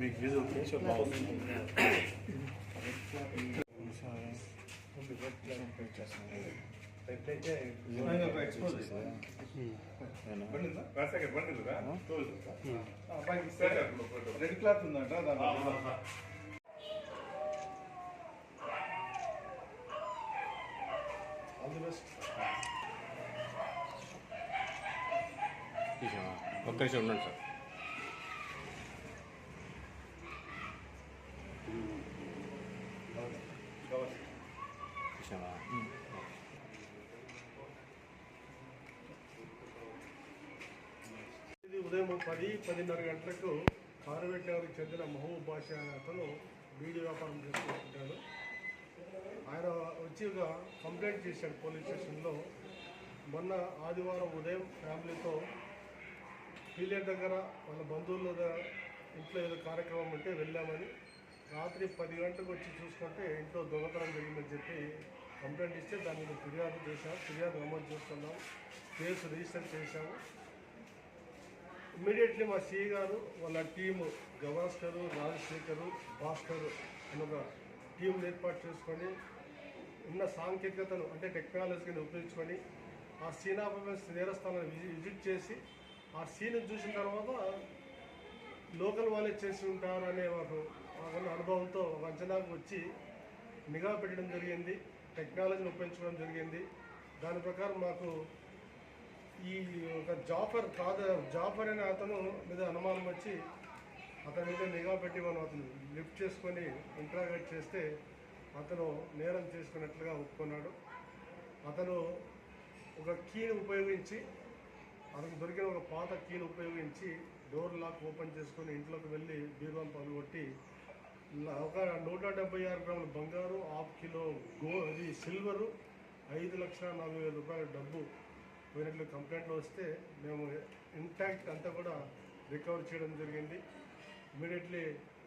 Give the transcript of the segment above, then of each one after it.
మీకు fee red cloth ఉందంట దాంట్లో ఒక్క నిమిషం ఉండండి సార్. ఉదయం పది పదిన్నర గంటలకు కారవేట్ చెందిన మహబూబ్ బాషా అనే అతను బీడీ వ్యాపారం చేసుకుంటుంటాడు. ఆయన వచ్చి ఒక కంప్లైంట్ చేశాడు పోలీస్ స్టేషన్లో. మొన్న ఆదివారం ఉదయం ఫ్యామిలీతో పీలేరు దగ్గర వాళ్ళ బంధువుల ఇంట్లో ఏదో కార్యక్రమం ఉంటే వెళ్ళామని రాత్రి పది గంటలకు వచ్చి చూసుకుంటే ఇంట్లో దొంగతనం జరిగిందని చెప్పి కంప్లైంట్ ఇస్తే దాని మీద ఫిర్యాదు చేశాం ఫిర్యాదు నమోదు చేస్తున్నాం కేసు రిజిస్టర్ చేశాము. ఇమీడియట్లీ మా సిఈ గారు వాళ్ళ టీము గవాస్కర్ రాజశేఖరు భాస్కర్ అని ఒక టీం ఏర్పాటు చేసుకొని ఉన్న సాంకేతికతను అంటే టెక్నాలజీని ఉపయోగించుకొని ఆ సీనాపల్స్ నేరస్థానాన్ని విజి- విజిట్ చేసి ఆ సీన్ చూసిన తర్వాత లోకల్ వాళ్ళే చేసి ఉంటారు అనే మాకు ఒక అనుభవంతో అంచనాకు వచ్చి నిఘా పెట్టడం జరిగింది టెక్నాలజీని ఉపయోగించుకోవడం జరిగింది. దాని ప్రకారం మాకు ఈ ఒక జాఫర్ కాదు జాఫర్ అనే అతను మీద అనుమానం వచ్చి అతని మీద నిఘా పెట్టి మనం అతను లిఫ్ట్ చేసుకొని ఇంట్రాగేట్ చేస్తే అతను నేరం చేసుకున్నట్లుగా ఒప్పుకున్నాడు. అతను ఒక కీని ఉపయోగించి అతనికి దొరికిన ఒక పాత కీని ఉపయోగించి డోర్ లాక్ ఓపెన్ చేసుకొని ఇంట్లోకి వెళ్ళి బీరువాన్ పగలగొట్టి ఒక నూట డెబ్బై ఆరు గ్రాముల బంగారు హాఫ్ కిలో గో అది సిల్వరు ఐదు లక్షల నలభై వేల రూపాయల డబ్బు పోయినట్లు కంప్లైంట్లు వస్తే మేము ఇంటాక్ట్ అంతా కూడా రికవర్ చేయడం జరిగింది. ఇమీడియట్లీ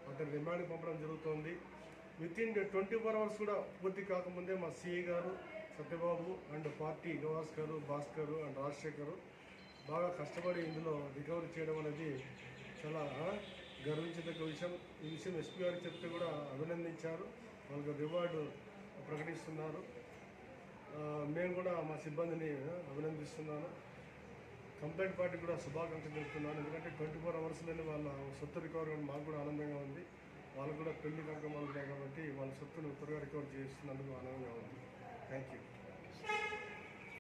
అతను రిమాండ్కి పంపడం జరుగుతోంది. Within twenty four hours కూడా పూర్తి కాకముందే మా సిఐ గారు Satyababu and party Gavaskar Bhaskar and Rajasekhar బాగా కష్టపడి ఇందులో రికవరీ చేయడం అనేది చాలా గర్వించదగ్గ విషయం. ఈ విషయం ఎస్పీ గారికి చెప్తే కూడా అభినందించారు. వాళ్ళకి రివార్డు ప్రకటిస్తున్నారు. నేను కూడా మా సిబ్బందిని అభినందిస్తున్నాను. కంప్లైంట్ పార్టీ కూడా శుభాకాంక్షలు తెలుపుతున్నాను. ఎందుకంటే ట్వంటీ ఫోర్ అవర్స్లోనే వాళ్ళ సొత్తు రికవర్ అవ్వడం మాకు కూడా ఆనందంగా ఉంది. వాళ్ళకు కూడా పెళ్ళి కార్యక్రమాలు ఉన్నాయి కాబట్టి వాళ్ళ సొత్తును త్వరగా రికవర్ చేస్తున్నందుకు ఆనందంగా ఉంది. Thank you